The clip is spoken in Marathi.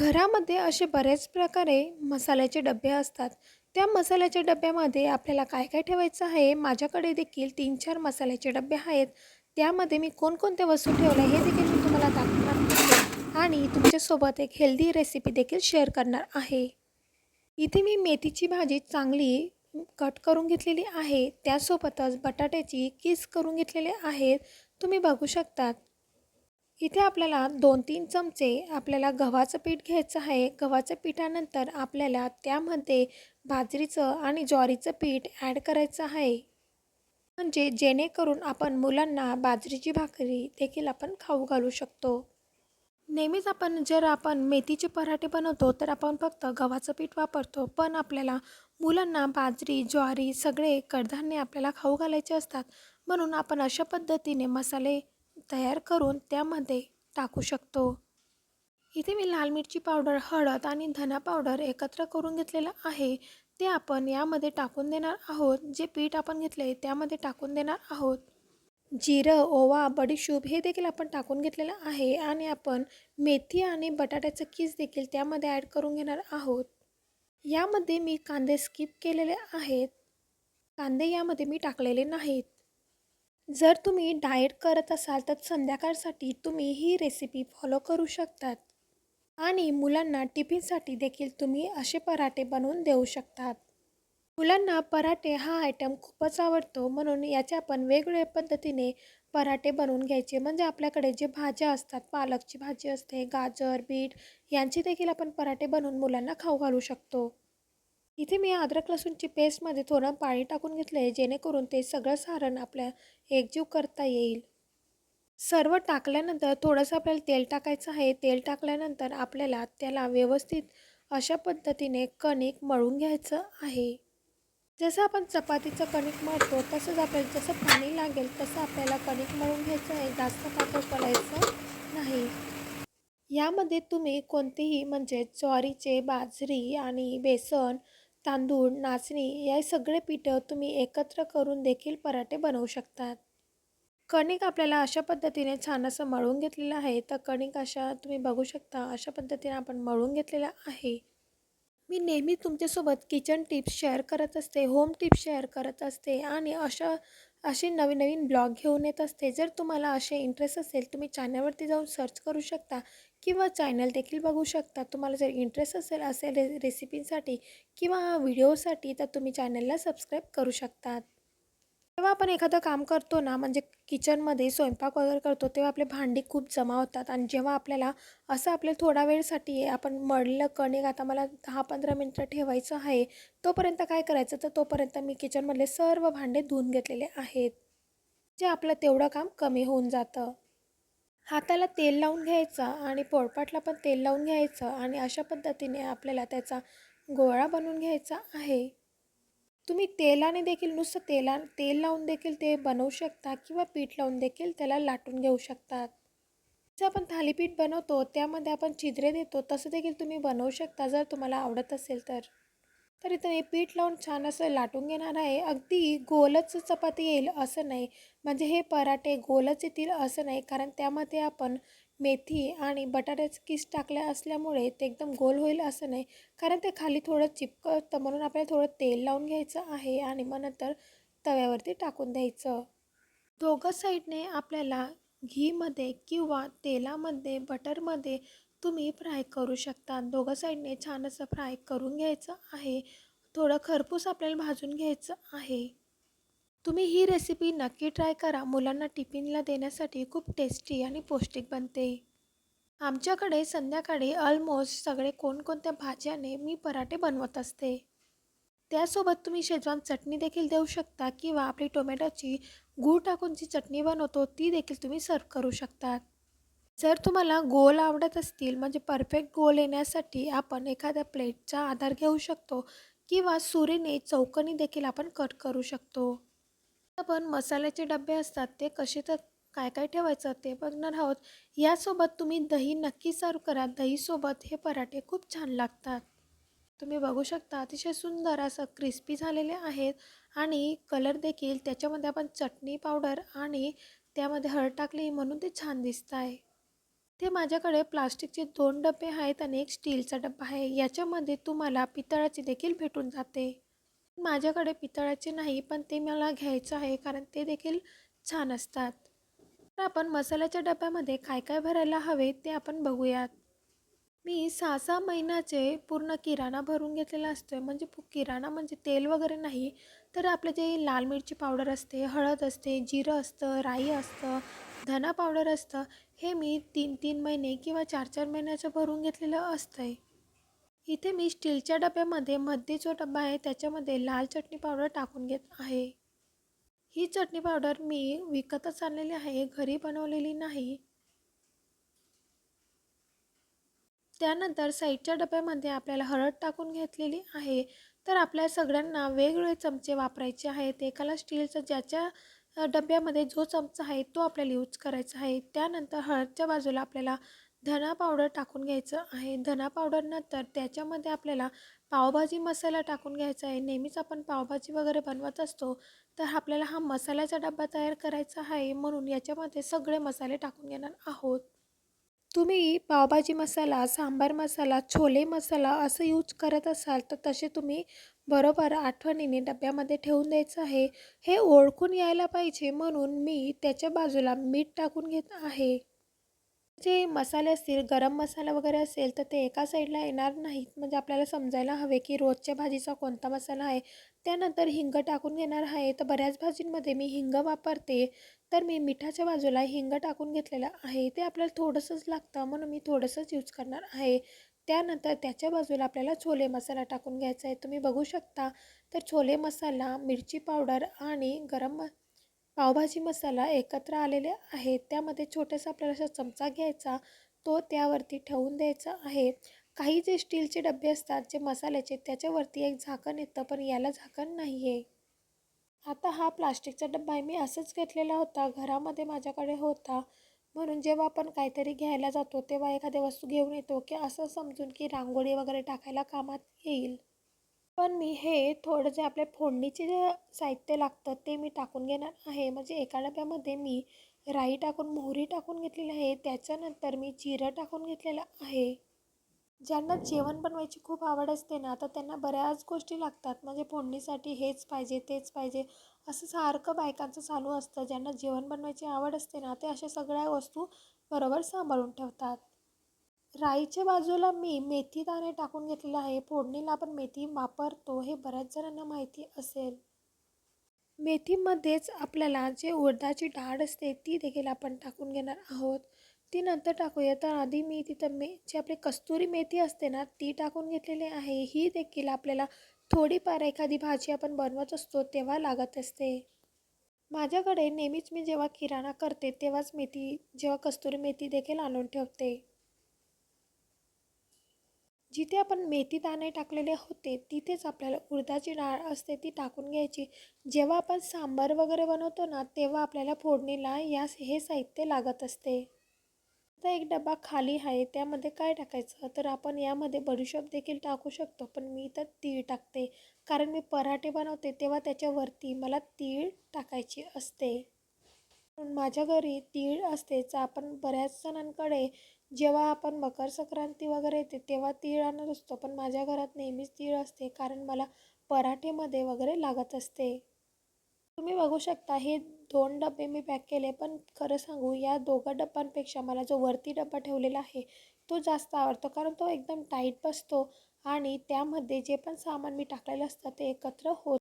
घरामध्ये असे बरेच प्रकारे मसाल्याचे डबे असतात. त्या मसाल्याच्या डब्यामध्ये आपल्याला काय काय ठेवायचं आहे? माझ्याकडे देखील तीन चार मसाल्याचे डबे आहेत. त्यामध्ये मी कोणकोणत्या वस्तू ठेवल्या हे देखील मी तुम्हाला दाखवणार आहे. आणि तुमच्यासोबत एक हेल्दी रेसिपी देखील शेअर करणार आहे. इथे मी मेथीची भाजी चांगली कट करून घेतलेली आहे. त्यासोबतच बटाट्याची किस करून घेतलेले आहेत. तुम्ही बघू शकतात. इथे आपल्याला दोन तीन चमचे आपल्याला गव्हाचं पीठ घ्यायचं आहे. गव्हाच्या पिठानंतर आपल्याला त्यामध्ये बाजरीचं आणि ज्वारीचं पीठ ॲड करायचं आहे. म्हणजे जेणेकरून आपण मुलांना बाजरीची भाकरी देखील आपण खाऊ घालू शकतो. नेहमीच आपण जर आपण मेथीचे पराठे बनवतो तर आपण फक्त गव्हाचं पीठ वापरतो. पण आपल्याला मुलांना बाजरी ज्वारी सगळे कडधान्य आपल्याला खाऊ घालायचे असतात. म्हणून आपण अशा पद्धतीने मसाले तयार करून त्यामध्ये टाकू शकतो. इथे मी लाल मिरची पावडर हळद आणि धना पावडर एकत्र करून घेतलेलं आहे. ते आपण यामध्ये टाकून देणार आहोत. जे पीठ आपण घेतले त्यामध्ये टाकून देणार आहोत. जिरं ओवा बडीशूप हे देखील आपण टाकून घेतलेलं आहे आणि आपण मेथी आणि बटाट्याचं कीस देखील त्यामध्ये ॲड करून घेणार आहोत. यामध्ये मी कांदे स्किप केलेले आहेत. कांदे यामध्ये मी टाकलेले नाहीत. जर तुम्ही डाएट करत असाल तर संध्याकाळसाठी तुम्ही ही रेसिपी फॉलो करू शकतात. आणि मुलांना टिफिनसाठी देखील तुम्ही असे पराठे बनवून देऊ शकतात. मुलांना पराठे हा आयटम खूपच आवडतो. म्हणून याचे आपण वेगवेगळ्या पद्धतीने पराठे बनवून घ्यायचे. म्हणजे आपल्याकडे जे भाज्या असतात पालकची भाजी असते गाजर बीट यांचे देखील आपण पराठे बनवून मुलांना खाऊ घालू शकतो. इथे मी अद्रक लसूणची पेस्टमध्ये थोडं पाणी टाकून घेतलं आहे जेणेकरून ते सगळं सारण आपल्या एकजीव करता येईल. सर्व टाकल्यानंतर थोडंसं आपल्याला तेल टाकायचं आहे. तेल टाकल्यानंतर आपल्याला त्याला व्यवस्थित अशा पद्धतीने कणिक मळून घ्यायचं आहे. जसं आपण चपातीचं कणिक मळतो तसंच आपल्याला जसं पाणी लागेल तसं आपल्याला कणिक मळून घ्यायचं आहे. जास्त पातळ करायचं नाही. यामध्ये तुम्ही कोणतेही म्हणजे ज्वारीचे बाजरी आणि बेसन तांदूळ नाचणी या सगळे पिठं तुम्ही एकत्र करून देखील पराठे बनवू शकतात. कणिक आपल्याला अशा पद्धतीने छान असं मळून घेतलेलं आहे. तर कणिक अशा तुम्ही बघू शकता अशा पद्धतीने आपण मळून घेतलेलं आहे. मी नेहमी तुमच्यासोबत किचन टिप्स शेअर करत असते होम टिप्स शेअर करत असते आणि अशा असे नवीन नवीन ब्लॉग घेऊन येत असते. जर तुम्हाला असे इंटरेस्ट असेल तुम्ही चॅनलवरती जाऊन सर्च करू शकता. किंवा चॅनल देखील बघू शकता. तुम्हाला जर इंटरेस्ट असेल असेल रे रेसिपींसाठी किंवा व्हिडिओसाठी तर तुम्ही चॅनलला सबस्क्राईब करू शकतात. जेव्हा आपण एखादं काम करतो ना म्हणजे किचनमध्ये स्वयंपाक वगैरे करतो तेव्हा आपले भांडी खूप जमा होतात. आणि जेव्हा आपल्याला असं आपल्या थोडा वेळसाठी आपण मळलं कणिक आता मला दहा पंधरा मिनटं ठेवायचं आहे तोपर्यंत काय करायचं? तर तोपर्यंत मी किचनमधले सर्व भांडे धुवून घेतलेले आहेत. जे आपलं तेवढं काम कमी होऊन जातं. हाताला तेल लावून घ्यायचं आणि पोळपाटला पण तेल लावून घ्यायचं आणि अशा पद्धतीने आपल्याला त्याचा गोळा बनवून घ्यायचा आहे. तुम्ही तेलाने देखील नुसतं तेला तेल लावून देखील ते बनवू शकता किंवा पीठ लावून देखील त्याला लाटून घेऊ शकतात. जर आपण थालीपीठ बनवतो त्यामध्ये आपण छिद्रे देतो तसं देखील तुम्ही बनवू शकता जर तुम्हाला आवडत असेल तर. तर इथं पीठ लावून छान असं लाटून घेणार आहे. अगदी गोलच चपाती येईल असं नाही. म्हणजे हे पराठे गोलच येतील असं नाही. कारण त्यामध्ये आपण मेथी आणि बटाट्याचं किस टाकल्या असल्यामुळे ते एकदम गोल होईल असं नाही. कारण ते खाली थोडं चिपकतं म्हणून आपल्याला थोडं तेल लावून घ्यायचं आहे आणि मग नंतर तव्यावरती टाकून द्यायचं. दोघं साईडने आपल्याला घीमध्ये किंवा तेलामध्ये बटरमध्ये तुम्ही फ्राय करू शकता. दोघं साईडने छान असं फ्राय करून घ्यायचं आहे. थोडं खरपूस आपल्याला भाजून घ्यायचं आहे. तुम्ही ही रेसिपी नक्की ट्राय करा. मुलांना टिफिनला देण्यासाठी खूप टेस्टी आणि पौष्टिक बनते. आमच्याकडे संध्याकाळी ऑलमोस्ट सगळे कोणकोणत्या भाज्याने मी पराठे बनवत असते. त्यासोबत तुम्ही शेजवान चटणी देखील देऊ शकता किंवा आपली टोमॅटोची गूळ टाकून जी चटणी बनवतो ती देखील तुम्ही सर्व करू शकतात. जर तुम्हाला गोल आवडत असतील म्हणजे परफेक्ट गोल येण्यासाठी आपण एखाद्या प्लेटचा आधार घेऊ शकतो किंवा सुरीने चौकनी देखील आपण कट करू शकतो. आपण मसाल्याचे डबे असतात ते कसे तर काय काय ठेवायचं ते बघणार आहोत. यासोबत तुम्ही दही नक्की सर्व करा. दहीसोबत हे पराठे खूप छान लागतात. तुम्ही बघू शकता अतिशय सुंदर असं क्रिस्पी झालेले आहेत आणि कलर देखील त्याच्यामध्ये आपण चटणी पावडर आणि त्यामध्ये हळद टाकली म्हणून ते छान दिसत आहे ते माझ्याकडे प्लास्टिकचे दोन डबे आहेत आणि एक स्टीलचा डबा आहे. याच्यामध्ये तुम्हाला पितळाचे देखील भेटून जाते. माझ्याकडे पितळाचे नाही पण ते मला घ्यायचं आहे कारण ते देखील छान असतात. तर आपण मसाल्याच्या डब्यामध्ये काय काय भरायला हवे ते आपण बघूयात. मी सहा सहा महिन्याचे पूर्ण किराणा भरून घेतलेला असतो आहे म्हणजे किराणा म्हणजे तेल वगैरे नाही. तर आपलं जे लाल मिरची पावडर असते हळद असते जिरं असतं राई असतं धना पावडर असतं हे मी तीन तीन महिने किंवा चार चार महिन्याचं भरून घेतलेलं असतं इथे मी स्टीलच्या डब्यामध्ये मध्ये जो डबा आहे त्याच्यामध्ये लाल चटणी पावडर टाकून घेत आहे. ही चटणी पावडर मी विकतच आणलेली आहे घरी बनवलेली नाही. त्यानंतर साईडच्या डब्यामध्ये आपल्याला हळद टाकून घेतलेली आहे. तर आपल्या सगळ्यांना वेगवेगळे चमचे वापरायचे आहेत. एकाला स्टीलचं ज्याच्या डब्यामध्ये जो चमचा आहे तो आपल्याला यूज करायचा आहे. त्यानंतर हळदच्या बाजूला आपल्याला धना पावडर टाकून घ्यायचं आहे. धना पावडरनंतर त्याच्यामध्ये आपल्याला पावभाजी मसाला टाकून घ्यायचा आहे. नेहमीच आपण पावभाजी वगैरे बनवत असतो तर आपल्याला हा मसाल्याचा डबा तयार करायचा आहे. म्हणून याच्यामध्ये सगळे मसाले टाकून घेणार आहोत. तुम्ही पावभाजी मसाला सांबार मसाला छोले मसाला असं यूज करत असाल तर तसे तुम्ही बरोबर आठवणीने डब्यामध्ये ठेवून द्यायचं आहे. हे ओळखून यायला पाहिजे म्हणून मी त्याच्या बाजूला मीठ टाकून घेत आहे. जे मसाले असतील गरम मसाला वगैरे असेल तर ते एका साईडला येणार नाहीत. म्हणजे आपल्याला समजायला हवे की रोजच्या भाजीचा कोणता मसाला आहे. त्यानंतर हिंग टाकून घेणार आहे. तर बऱ्याच भाजींमध्ये मी हिंग वापरते. तर मी मिठाच्या बाजूला हिंग टाकून घेतलेलं आहे. ते आपल्याला थोडंसंच लागतं म्हणून मी थोडंसंच यूज करणार आहे. त्यानंतर त्याच्या बाजूला आपल्याला छोले मसाला टाकून घ्यायचा आहे. तुम्ही बघू शकता. तर छोले मसाला मिरची पावडर आणि गरम म पावभाजी मसाला एकत्र आलेले आहेत त्यामध्ये छोटासा आपल्याला असा चमचा घ्यायचा. तो त्यावरती ठेवून द्यायचा आहे. काही जे स्टीलचे डबे असतात जे मसाल्याचे त्याच्यावरती एक झाकण येतं पण याला झाकण नाही आहे आता हा प्लास्टिकचा डब्बा आहे. मी असंच घेतलेला होता. घरामध्ये माझ्याकडे होता. म्हणून जेव्हा आपण काहीतरी घ्यायला जातो तेव्हा एखाद्या वस्तू घेऊन येतो की असं समजून की रांगोळी वगैरे टाकायला कामात येईल. पण मी हे थोडं जे आपल्या फोडणीचे जे साहित्य लागतं ते मी टाकून घेणार आहे. म्हणजे एका डब्यामध्ये मी राई टाकून मोहरी टाकून घेतलेली आहे. त्याच्यानंतर मी जिरं टाकून घेतलेलं आहे. ज्यांना जेवण बनवायची खूप आवड असते ना तर त्यांना बऱ्याच गोष्टी लागतात. म्हणजे फोडणीसाठी हेच पाहिजे तेच पाहिजे असं सारखं बायकांचं चालू असतं. ज्यांना जेवण बनवायची आवड असते ना ते अशा सगळ्या वस्तू बरोबर सांभाळून ठेवतात. राईच्या बाजूला मी मेथी दाणे टाकून घेतलेलं आहे. फोडणीला आपण मेथी वापरतो हे बऱ्याच जणांना माहिती असेल. मेथीमध्येच आपल्याला जे उडदाची डाळ असते ती देखील आपण टाकून घेणार आहोत. ती नंतर टाकूया. तर आधी मी तिथं मे जी आपली कस्तुरी मेथी असते ना ती टाकून घेतलेली आहे. ही देखील आपल्याला थोडीफार एखादी भाजी आपण बनवत असतो तेव्हा लागत असते. माझ्याकडे नेहमीच मी जेव्हा किराणा करते तेव्हाच मेथी जेव्हा कस्तुरी मेथी देखील आणून ठेवते. जिथे आपण मेथी दाणे टाकलेले होते तिथेच आपल्याला उडदाची डाळ असते ती टाकून घ्यायची. जेव्हा आपण सांबार वगैरे बनवतो ना तेव्हा आपल्याला फोडणीला या हे साहित्य लागत असते. तर एक डबा खाली आहे त्यामध्ये काय टाकायचं? तर आपण यामध्ये बडीशोप देखील टाकू शकतो पण मी तर तीळ टाकते. कारण मी पराठे बनवते तेव्हा त्याच्यावरती मला तीळ टाकायची असते. माझ्या घरी तीळ असतेच. आपण बऱ्याच जणांकडे जेव्हा आपण मकर संक्रांती वगैरे येते तेव्हा तीळ आणत असतो. पण माझ्या घरात नेहमीच तीळ असते कारण मला पराठेमध्ये वगैरे लागत असते. तुम्ही बघू शकता हे दोन डबे मी पॅक केले पण खरं सांगू या दोघं डब्यांपेक्षा मला जो वरती डबा ठेवलेला आहे तो जास्त आवडतो. कारण तो एकदम टाईट बसतो आणि त्यामध्ये जे पण सामान मी टाकलेलं असतं ते एकत्र होत